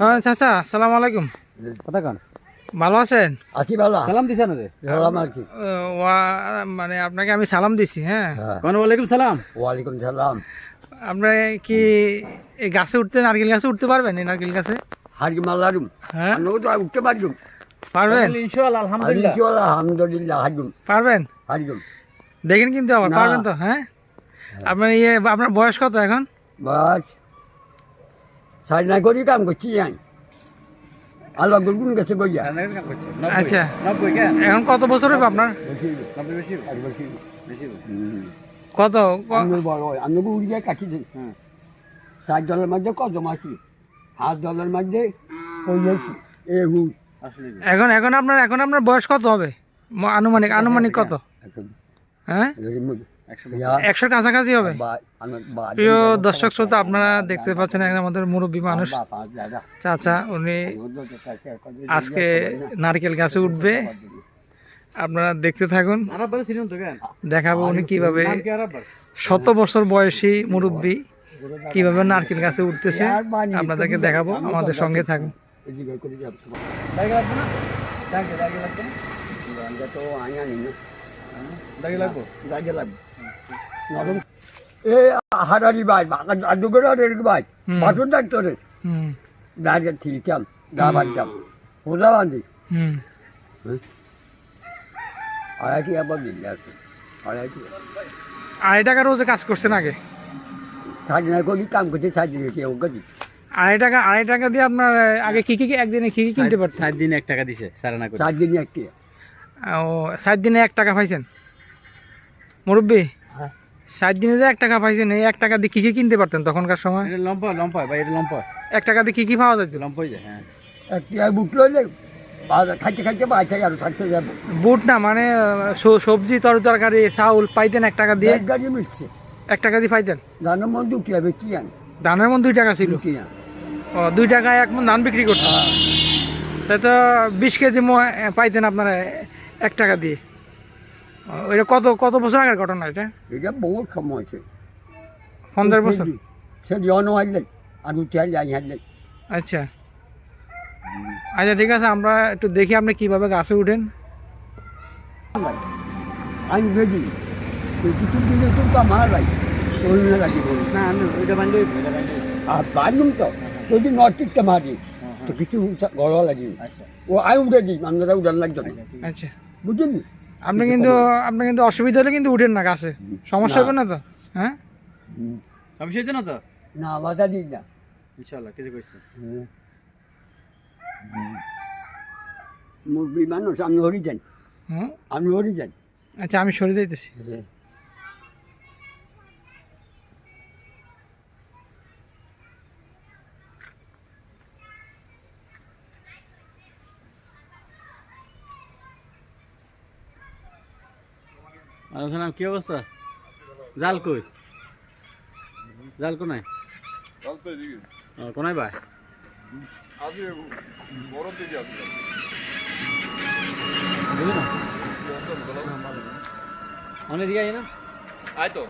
হ্যাঁ চাচা সালাম আলাইকুম। কথা কান ভালো আছেন? আছি বালা সালাম দিছেন রে সালাম আর কি? মানে আপনাকে আমি সালাম দিছি হ্যাঁ। হ্যাঁ। কোন ওয়ালাইকুম সালাম। ওয়ালাইকুম সালাম। আপনি কি এই গাছে উঠতে নারকেল গাছে উঠতে পারবেন এই নারকেল গাছে? হারি মাল্লারুম হ্যাঁ। উঠতে পারবেন? ইনশাআল্লাহ আলহামদুলিল্লাহ। আলহামদুলিল্লাহ আলহামদুলিল্লাহ হারগুম পারবেন? হারগুম দেখেন কিন্তু আবার পারবেন তো হ্যাঁ? আপনার ইয়ে আপনার বয়স কত এখন? বাস সাইড না করি কাম করছি আমি। আলো গুনগুন গেছে গইয়া আচ্ছা। এখন কত বছর হবে আপনার। কত? আমি উড়িয়ে কাটি দিই। হ্যাঁ চার জলের মধ্যে কত মাছি হাত জলের মধ্যে হইয়াছি এ এখন এখন আপনার এখন আপনার বয়স কত হবে? আনুমানিক আনুমানিক কত? এখন। হ্যাঁ? একশোর কাছাকাছি হবে? প্রিয় দর্শক শ্রোতা আপনারা দেখতে পাচ্ছেন আমাদের মুরব্বী মানুষ। চাচা উনি আজকে নারকেল গাছে উঠবে। আপনারা দেখতে থাকুন। দেখাবো উনি কীভাবে শত বছর বয়সী মুরব্বী কীভাবে নারকেল গাছে উঠতেছে আপনাদেরকে দেখাবো আমাদের সঙ্গে থাকুন। তো আইয়া নিই লাগবো লাগবে। নরম। এ হারারি ভাই আদুগর ভাই। হুম। বাথরুম ডাক্তারের হুম। দাঁড়িয়ে ঠিলতাম গা বাঁধতাম হোদা বাঁধি। হুম। আড়াইটি আবার দিল্লি আছে আড়াইটি। আড়াই টাকা রোজে কাজ করছেন আগে? সাজিনা করি কাম করতে সাজিয়ে রেখে ওকে দিই আড়াই টাকা আড়াই টাকা দিয়ে আপনার আগে কি কি কি একদিনে কি কি কিনতে পারতেন? সাত দিন এক টাকা দিছে সারা না করে চার দিনে একটি। ও সাত দিনে এক টাকা পাইছেন? মুরব্বী। সাত দিনে যে এক টাকা পাইছেন এই এক টাকা দিয়ে কি কি কিনতে পারতেন তখনকার সময়? এটা লম্পা লম্পা ভাই এটা লম্পা এক টাকা দিয়ে কি কি পাওয়া যেত লম্পা যায় হ্যাঁ। একটি আর বুট লইলে বাজার খাইতে খাইতে বাচ্চা আরও থাকতে যাব। বুট না মানে সবজি তরি তরকারি চাউল পাইতেন এক টাকা দিয়ে? এক গাড়ি মিটছে এক টাকা দিয়ে পাইতেন? জানো মন হবে কি আন। ধানের মন দুই টাকা ছিল? আন ও দুই টাকায় এক মন ধান বিক্রি করতেন? তাই তো বিশ কেজি মো- পাইতেন আপনারা এক টাকা দিয়ে? এটা কত কত বছর আগের ঘটনা এটা? এটা বহুত সময় আছে। পঞ্চাশ বছর? সে জন হারলে আর উঠে হারলে আই হারলে আচ্ছা। আচ্ছা ঠিক আছে আমরা একটু দেখি আপনি কীভাবে গাছে উঠেন। আমি রেডি কিছু দিনে কিন্তু আমার লাগে ওই লাগে না আমি ওইটা বান্ধব। ওইটা বান্ধব। আর তো যদি মারি তো কিছু গড় লাগে আচ্ছা। ও আই উঠে দিই আপনারা উঠান লাগতো না। আচ্ছা। বুঝলি আপনি কিন্তু আপনি কিন্তু অসুবিধা হলে কিন্তু উঠেন না গাছে। সমস্যা হবে না তো? হ্যাঁ? আমি সেটা না তো। না বাধা দিই না। ইনশাআল্লাহ কিছু হ্যাঁ। মুরব্বী মানুষ আমি হরি যান হুম আমি হরি যান আচ্ছা আমি সরে যাইতেছি। আলোচনা কি অবস্থা? জাল কই? জাল কোনায়? কোনায় ভাই? অনেক দিকে আছে। না? আয় তো।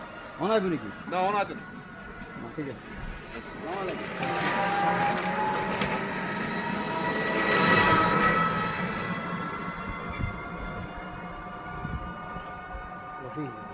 অনায় নাকি? না অনায় তো। ঠিক আছে। coffee.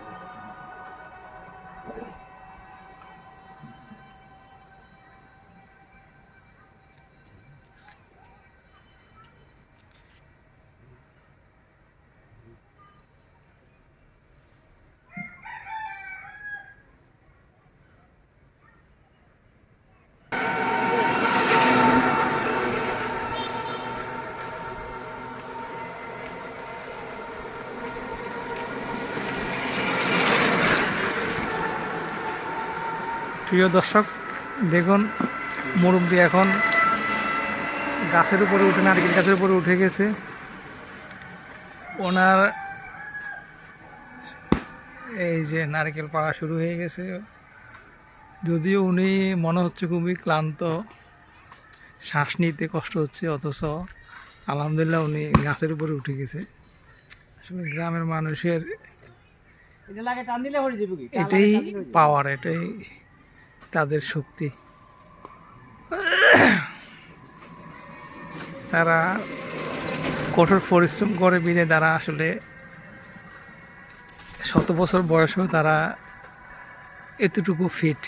প্রিয় দর্শক দেখুন মুরব্বী এখন গাছের উপরে উঠে নারকেল গাছের উপরে উঠে গেছে। ওনার এই যে নারকেল পাকা শুরু হয়ে গেছে। যদিও উনি মনে হচ্ছে খুবই ক্লান্ত শ্বাস নিতে কষ্ট হচ্ছে অথচ আলহামদুলিল্লাহ উনি গাছের উপরে উঠে গেছে। আসলে গ্রামের মানুষের এটাই পাওয়ার এটাই তাদের শক্তি। তারা কঠোর পরিশ্রম করে বিনে তারা আসলে শত বছর বয়সেও তারা এতটুকু ফিট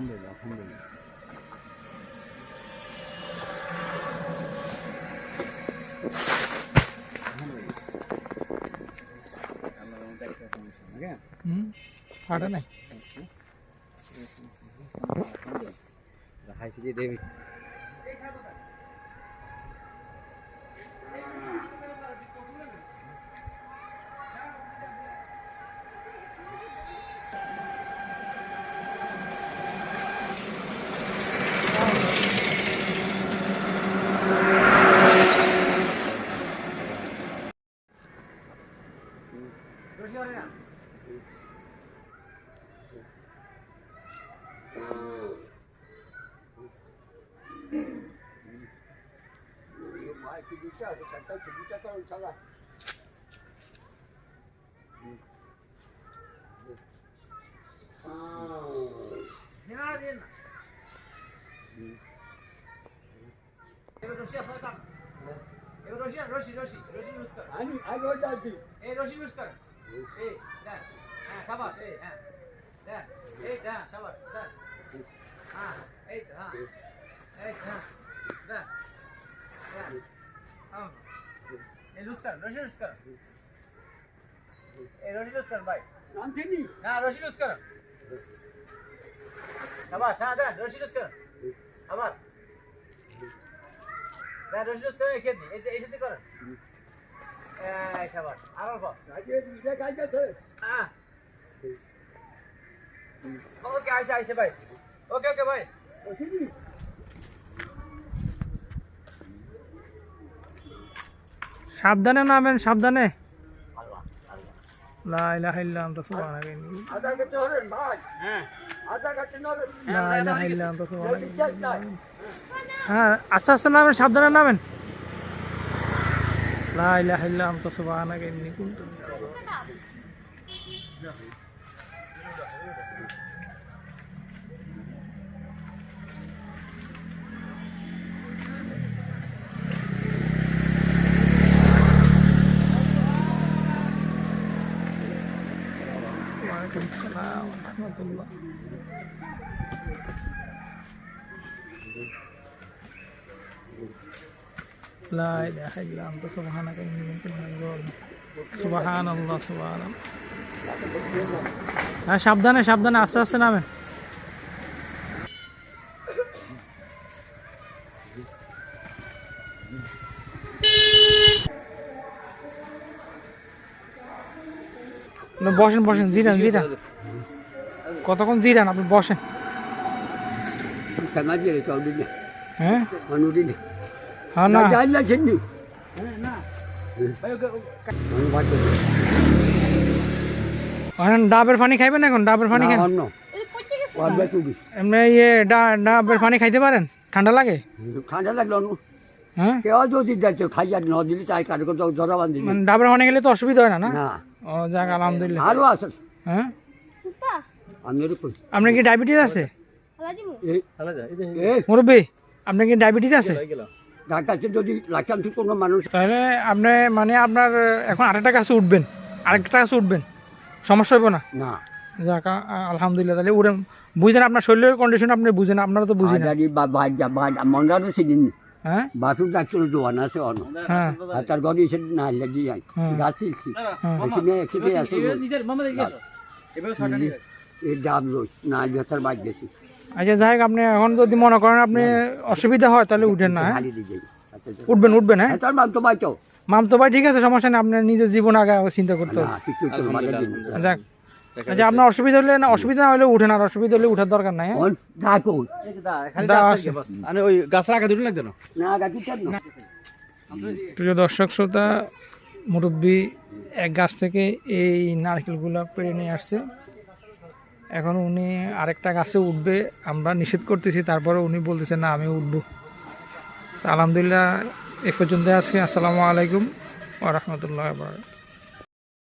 আলহামদুলিল্লাহ আলহামদুলিল্লাহ ফাটা নাই খাইছি দিয়ে দেবি রশি রশি রশি ইউজ কর আমি আমি ওই যাচ্ছি এই রশি ইউজ কর এই হ্যাঁ হ্যাঁ হ্যাঁ হ্যাঁ হ্যাঁ হ্যাঁ লুজ কর রশি লুজ কর এই রশি লুজ কর ভাই না রশি লুজ কর খাবার হ্যাঁ দেখ রশি লুজ কর আবার দেখ রশি লুজ এই এই এই সাথে কর এই খাবার। আর অল্প। দুইটা কাজ আছে Ah. ওকে আইসে আইসে ভাই। ওকে ওকে ভাই চিনি সাবধানে নামেন সাবধানে আল্লাহ লা ইলাহা ইল্লা আনতা সুবহানাকা ইন্নী আধা কাছে হলেন ভাই হ্যাঁ আধা কাছে নলেন লা ইলাহা ইল্লা আনতা সুবহানাকা ইন্নী। নামেন সাবধানে। হ্যাঁ আস্তে আস্তে নামেন সাবধানে নামেন। লা ইলাহা ইল্লা আনতা সুবহানাকা ইন্নী কুনতু মিনাল যালিমিন। ওয়ালাইকুম আসসালাম ওয়া রাহমাতুল্লাহ لا إله إلا أنت سبحانك إني كنت من الظالمين سبحان الله سبحان الله হ্যাঁ সাবধানে সাবধানে আস্তে আস্তে নামেন না, বসেন বসেন জিরান জিরান কতক্ষণ জিরান আপনি বসেন। হ্যাঁ? হ্যাঁ না। বাড়তে এখন ডাবের পানি খাইবেন এখন? ডাবের পানি এমনি ইয়ে ডাবের পানি খাইতে পারেন? ঠান্ডা লাগে? ঠান্ডা লাগল না হ্যাঁ? কেউ যদি যাচ্ছে খাই আর ন দিলি তাই কারও তো ধরা বান্ধি মানে ডাবের পানি গেলে তো অসুবিধা হয় না? না। ও যাক আলহামদুলিল্লাহ। আরও আছে। হ্যাঁ? আপনার কি ডায়াবেটিস আছে? মুরব্বী আপনার কি ডায়াবেটিস আছে? যদি কোনো মানুষ তাহলে আপনি মানে আপনার এখন আরেকটা কাছে উঠবেন আরেকটা কাছে উঠবেন। সমস্যা হইব না? না। যাক আলহামদুলিল্লাহ তাহলে উঠেন বুঝেন আপনার শরীরের কন্ডিশন আপনি বুঝেন আপনারা তো বুঝি না বাজারি বা বাজা বাজ মন্দারও সেদিন। হ্যাঁ? বাসুর ডাক্তার দোয়ান আছে অন্য হ্যাঁ। তার এসে না লেগে যায়। হ্যাঁ। গাছ হ্যাঁ। এখানে এই ডাব লই না গেছি আচ্ছা যাই হোক আপনি এখন যদি মনে করেন আপনি অসুবিধা হয় তাহলে উঠেন না হ্যাঁ? আর উঠবেন উঠবেন হ্যাঁ? তার মান তো বাইতো মাম তো ভাই ঠিক আছে সমস্যা নেই আপনার নিজের জীবন আগে চিন্তা করতে হবে। যাক। আচ্ছা আপনার অসুবিধা হলে না অসুবিধা না হলে উঠেন আর অসুবিধা হলে উঠার দরকার নাই হ্যাঁ? ওই গাছের আগে দুটো না? প্রিয় দর্শক শ্রোতা মুরব্বী এক গাছ থেকে এই নারকেলগুলো পেরে নিয়ে আসছে। এখন উনি আরেকটা গাছে উঠবে, আমরা নিষেধ করতেছি, তারপরে উনি বলতেছে, না, আমি উঠব। আলহামদুলিল্লাহ, এ পর্যন্ত আছি। আসসালামু আলাইকুম ও রাহমাতুল্লাহি